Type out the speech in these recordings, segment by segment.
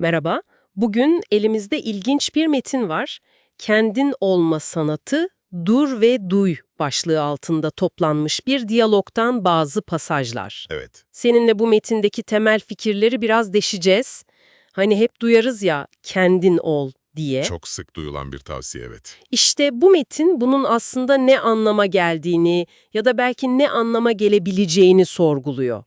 Merhaba. Bugün elimizde ilginç bir metin var. Kendin olma sanatı, dur ve duy başlığı altında toplanmış bir diyalogtan bazı pasajlar. Evet. Seninle bu metindeki temel fikirleri biraz deşeceğiz. Hani hep duyarız ya, kendin ol diye. Çok sık duyulan bir tavsiye evet. İşte bu metin bunun aslında ne anlama geldiğini ya da belki ne anlama gelebileceğini sorguluyor.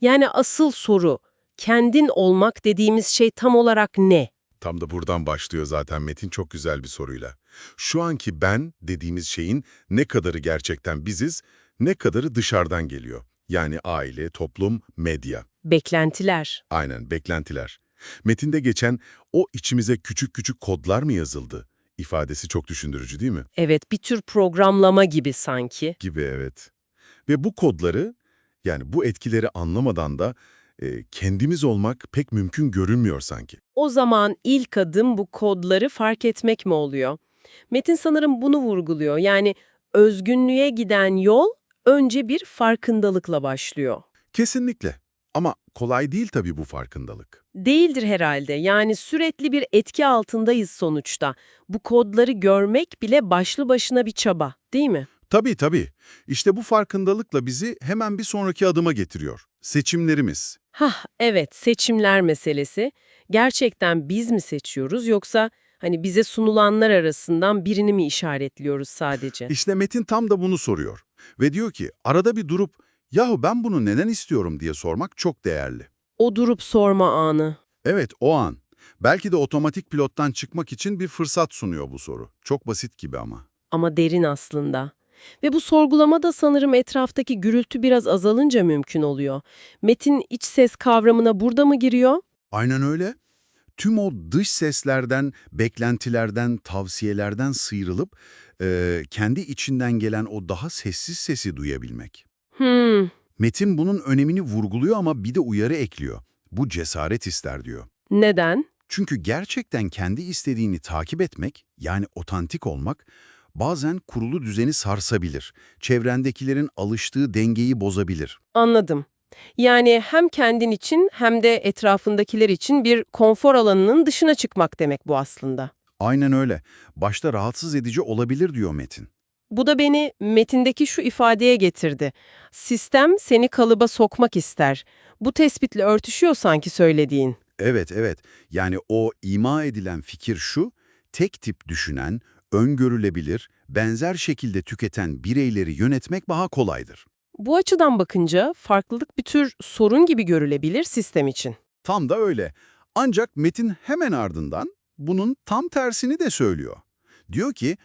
Yani asıl soru, kendin olmak dediğimiz şey tam olarak ne? Tam da buradan başlıyor zaten Metin çok güzel bir soruyla. Şu anki ben dediğimiz şeyin ne kadarı gerçekten biziz, ne kadarı dışarıdan geliyor. Yani aile, toplum, medya. Beklentiler. Aynen beklentiler. Metinde geçen o içimize küçük küçük kodlar mı yazıldı? ifadesi çok düşündürücü değil mi? Evet, bir tür programlama gibi sanki. Gibi evet. Ve bu kodları yani bu etkileri anlamadan da e, kendimiz olmak pek mümkün görünmüyor sanki. O zaman ilk adım bu kodları fark etmek mi oluyor? Metin sanırım bunu vurguluyor. Yani özgünlüğe giden yol önce bir farkındalıkla başlıyor. Kesinlikle. Ama kolay değil tabii bu farkındalık. Değildir herhalde. Yani sürekli bir etki altındayız sonuçta. Bu kodları görmek bile başlı başına bir çaba, değil mi? Tabii tabii. İşte bu farkındalıkla bizi hemen bir sonraki adıma getiriyor. Seçimlerimiz. Hah, evet, seçimler meselesi. Gerçekten biz mi seçiyoruz yoksa hani bize sunulanlar arasından birini mi işaretliyoruz sadece? İşte Metin tam da bunu soruyor. Ve diyor ki arada bir durup yahu ben bunu neden istiyorum diye sormak çok değerli. O durup sorma anı. Evet o an. Belki de otomatik pilottan çıkmak için bir fırsat sunuyor bu soru. Çok basit gibi ama. ama derin aslında. Ve bu sorgulama da sanırım etraftaki gürültü biraz azalınca mümkün oluyor. Metin iç ses kavramına burada mı giriyor? Aynen öyle. Tüm o dış seslerden, beklentilerden, tavsiyelerden sıyrılıp e, kendi içinden gelen o daha sessiz sesi duyabilmek. Hmm, Metin bunun önemini vurguluyor ama bir de uyarı ekliyor. Bu cesaret ister diyor. neden? Çünkü gerçekten kendi istediğini takip etmek, yani otantik olmak, bazen kurulu düzeni sarsabilir. Çevrendekilerin alıştığı dengeyi bozabilir. Anladım. Yani hem kendin için hem de etrafındakiler için bir konfor alanının dışına çıkmak demek bu aslında. Aynen öyle. Başta rahatsız edici olabilir diyor Metin. Bu da beni metindeki şu ifadeye getirdi. Sistem seni kalıba sokmak ister. Bu tespitle örtüşüyor sanki söylediğin. Evet, evet. Yani o ima edilen fikir şu, tek tip düşünen, öngörülebilir, benzer şekilde tüketen bireyleri yönetmek daha kolaydır. Bu açıdan bakınca farklılık bir tür sorun gibi görülebilir sistem için. Tam da öyle. Ancak Metin hemen ardından bunun tam tersini de söylüyor. Diyor ki,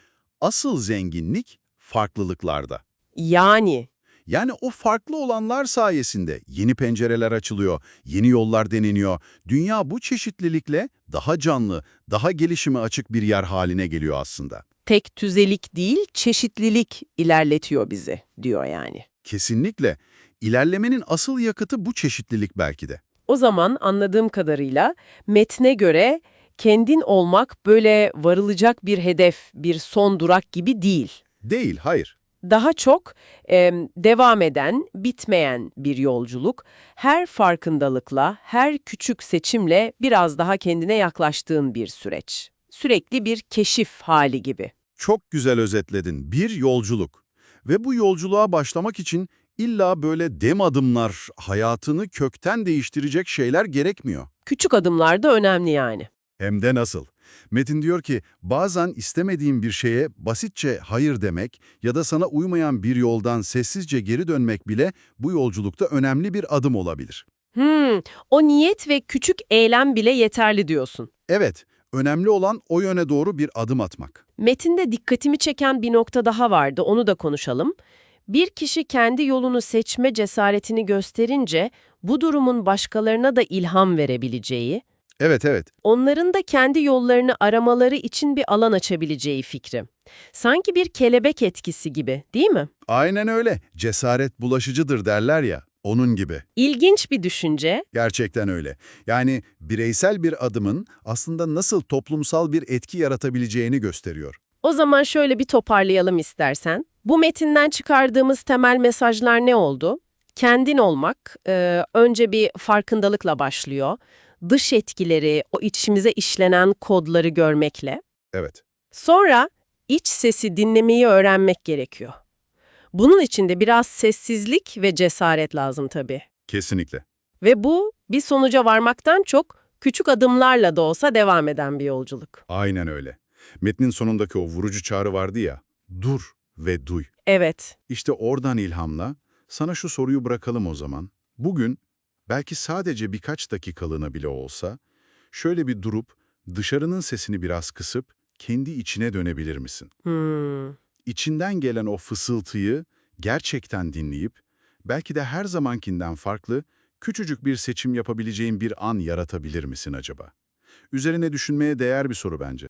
asıl zenginlik farklılıklarda. Yani Yani o farklı olanlar sayesinde yeni pencereler açılıyor, yeni yollar deneniyor. Dünya bu çeşitlilikle daha canlı, daha gelişime açık bir yer haline geliyor aslında. tek tüzelik değil, çeşitlilik ilerletiyor bizi diyor yani. Kesinlikle. İlerlemenin asıl yakıtı bu çeşitlilik belki de. O zaman anladığım kadarıyla metne göre kendin olmak böyle varılacak bir hedef, bir son durak gibi değil. Değil, hayır. Daha çok e, devam eden, bitmeyen bir yolculuk. Her farkındalıkla, her küçük seçimle biraz daha kendine yaklaştığın bir süreç. Sürekli bir keşif hali gibi. Çok güzel özetledin. Bir yolculuk. Ve bu yolculuğa başlamak için illa böyle dem adımlar, hayatını kökten değiştirecek şeyler gerekmiyor. Küçük adımlar da önemli yani. Hem de nasıl? Metin diyor ki, bazen istemediğin bir şeye basitçe hayır demek ya da sana uymayan bir yoldan sessizce geri dönmek bile bu yolculukta önemli bir adım olabilir. Hmm, o niyet ve küçük eylem bile yeterli diyorsun. Evet, önemli olan o yöne doğru bir adım atmak. Metinde dikkatimi çeken bir nokta daha vardı, onu da konuşalım. Bir kişi kendi yolunu seçme cesaretini gösterince bu durumun başkalarına da ilham verebileceği, Evet, evet. onların da kendi yollarını aramaları için bir alan açabileceği fikri. Sanki bir kelebek etkisi gibi, değil mi? Aynen öyle. Cesaret bulaşıcıdır derler ya, onun gibi. İlginç bir düşünce. Gerçekten öyle. Yani bireysel bir adımın aslında nasıl toplumsal bir etki yaratabileceğini gösteriyor. O zaman şöyle bir toparlayalım istersen. Bu metinden çıkardığımız temel mesajlar ne oldu? Kendin olmak e, önce bir farkındalıkla başlıyor. Dış etkileri, o içimize işlenen kodları görmekle. Evet. Sonra iç sesi dinlemeyi öğrenmek gerekiyor. Bunun için de biraz sessizlik ve cesaret lazım tabii. Kesinlikle. Ve bu bir sonuca varmaktan çok küçük adımlarla da olsa devam eden bir yolculuk. Aynen öyle. Metnin sonundaki o vurucu çağrı vardı ya, dur ve duy. Evet, İşte oradan ilhamla sana şu soruyu bırakalım o zaman. Bugün belki sadece birkaç dakikalığına bile olsa şöyle bir durup dışarının sesini biraz kısıp kendi içine dönebilir misin? hmm, İçinden gelen o fısıltıyı gerçekten dinleyip belki de her zamankinden farklı küçücük bir seçim yapabileceğin bir an yaratabilir misin acaba? Üzerine düşünmeye değer bir soru bence.